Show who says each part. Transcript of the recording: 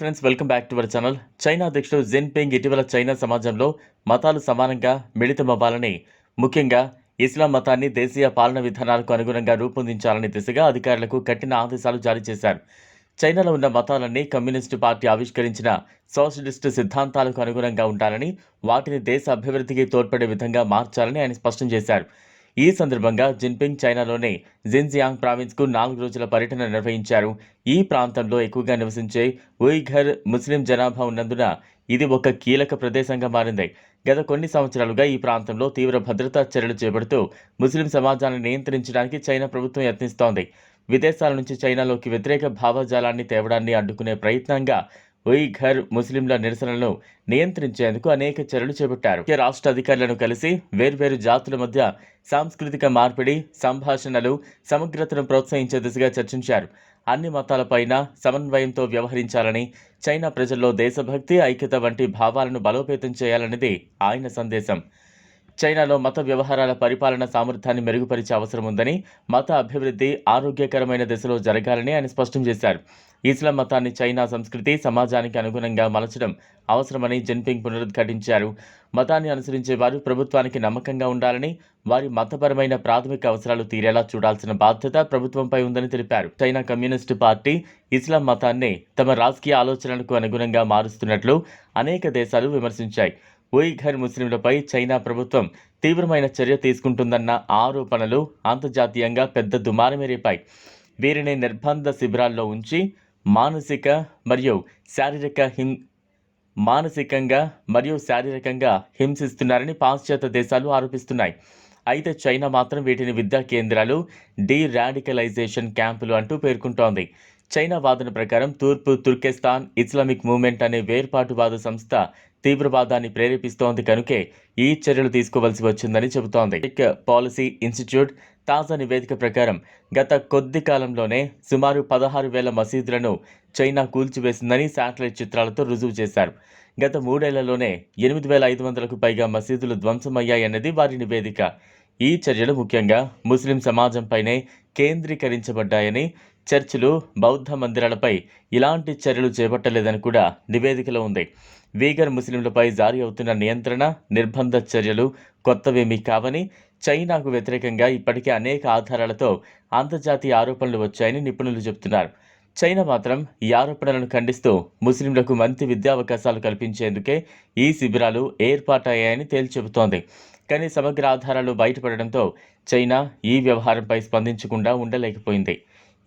Speaker 1: Friends welcome back to our channel China అధ్యక్షుడు Jinping ఇటీవల China సమాజంలో మతాలు సమానంగా మిళితమవ్వాలని ముఖ్యంగా ఇస్లాం మతాన్ని దేశీయ పాలన విధానాలకు అనుగుణంగా రూపొందించాలని దిశగా అధికారులకు కఠిన ఆదేశాలు జారీ చేశారు. చైనాలో ఉన్న మతాలన్నీ కమ్యూనిస్టు పార్టీ ఆవిష్కరించిన సోషలిస్టు సిద్ధాంతాలకు అనుగుణంగా ఉండాలని వాటిని దేశ అభివృద్ధికి తోడ్పడే విధంగా మార్చాలని ఆయన స్పష్టం చేశారు. ఈ సందర్భంగా జిన్పింగ్ చైనాలోని జిన్జియాంగ్ ప్రావిన్స్కు నాలుగు రోజుల పర్యటన నిర్వహించారు. ఈ ప్రాంతంలో ఎక్కువగా నివసించే ఉయిఘర్ ముస్లిం జనాభా ఉన్నందున ఇది ఒక కీలక ప్రదేశంగా మారింది. గత కొన్ని సంవత్సరాలుగా ఈ ప్రాంతంలో తీవ్ర భద్రతా చర్యలు చేపడుతూ ముస్లిం సమాజాన్ని నియంత్రించడానికి చైనా ప్రభుత్వం యత్నిస్తోంది. విదేశాల నుంచి చైనాలోకి వ్యతిరేక భావజాలాన్ని తేవడాన్ని అడ్డుకునే ప్రయత్నంగా ఉయిఘర్ ముస్లింల నిరసనలను నియంత్రించేందుకు అనేక చర్యలు చేపట్టారు. రాష్ట్ర అధికారులను కలిసి వేర్వేరు జాతుల మధ్య సాంస్కృతిక మార్పిడి సంభాషణలు సమగ్రతను ప్రోత్సహించే దిశగా చర్చించారు. అన్ని మతాలపైన సమన్వయంతో వ్యవహరించాలని చైనా ప్రజల్లో దేశభక్తి ఐక్యత వంటి భావాలను బలోపేతం చేయాలన్నది ఆయన సందేశం. చైనాలో మత వ్యవహారాల పరిపాలన సామర్థ్యాన్ని మెరుగుపరిచే అవసరం ఉందని మత అభివృద్ధి ఆరోగ్యకరమైన దిశలో జరగాలని ఆయన స్పష్టం చేశారు. ఇస్లాం మతాన్ని చైనా సంస్కృతి సమాజానికి అనుగుణంగా మలచడం అవసరమని జిన్పింగ్ పునరుద్ఘాటించారు. మతాన్ని అనుసరించే వారు ప్రభుత్వానికి నమ్మకంగా ఉండాలని వారి మతపరమైన ప్రాథమిక అవసరాలు తీరేలా చూడాల్సిన బాధ్యత ప్రభుత్వంపై ఉందని తెలిపారు. చైనా కమ్యూనిస్టు పార్టీ ఇస్లాం మతాన్ని తమ రాజకీయ ఆలోచనలకు అనుగుణంగా మారుస్తున్నట్లు అనేక దేశాలు విమర్శించాయి. ఉయిఘర్ ముస్లింలపై చైనా ప్రభుత్వం తీవ్రమైన చర్య తీసుకుంటుందన్న ఆరోపణలు అంతర్జాతీయంగా పెద్ద దుమారమే రేపాయి. వీరిని నిర్బంధ శిబిరాల్లో ఉంచి మానసిక మరియు శారీరక హిం మానసికంగా మరియు శారీరకంగా హింసిస్తున్నారని పాశ్చాత్య దేశాలు ఆరోపిస్తున్నాయి. అయితే చైనా మాత్రం వీటిని విద్యా కేంద్రాలు డీ రాడికలైజేషన్ క్యాంపులు అంటూ పేర్కొంటోంది. చైనా వాదన ప్రకారం తూర్పు తుర్కెస్తాన్ ఇస్లామిక్ మూవ్మెంట్ అనే వేర్పాటువాద సంస్థ తీవ్రవాదాన్ని ప్రేరేపిస్తోంది కనుకే ఈ చర్యలు తీసుకోవాల్సి వచ్చిందని చెబుతోంది. పాలసీ ఇన్స్టిట్యూట్ తాజా నివేదిక ప్రకారం గత కొద్ది కాలంలోనే సుమారు పదహారు వేల మసీదులను చైనా కూల్చివేసిందని శాటిలైట్ చిత్రాలతో రుజువు చేశారు. గత మూడేళ్ళలోనే ఎనిమిది వేల ఐదు వందలకు పైగా మసీదులు ధ్వంసమయ్యాయన్నది వారి నివేదిక. ఈ చర్యలు ముఖ్యంగా ముస్లిం సమాజంపైనే కేంద్రీకరించబడ్డాయని చర్చిలు బౌద్ధ మందిరాలపై ఇలాంటి చర్యలు చేపట్టలేదని కూడా నివేదికలో ఉంది. వీగర్ ముస్లింలపై జారీ అవుతున్న నియంత్రణ నిర్బంధ చర్యలు కొత్తవేమీ కావని చైనాకు వ్యతిరేకంగా ఇప్పటికే అనేక ఆధారాలతో అంతర్జాతీయ ఆరోపణలు వచ్చాయని నిపుణులు చెబుతున్నారు. చైనా మాత్రం ఈ ఆరోపణలను ఖండిస్తూ ముస్లింలకు మంచి విద్యావకాశాలు కల్పించేందుకే ఈ శిబిరాలు ఏర్పాటయ్యాయని తేల్చెబుతోంది. కానీ సమగ్ర ఆధారాలు బయటపడడంతో చైనా ఈ వ్యవహారంపై స్పందించకుండా ఉండలేకపోయింది.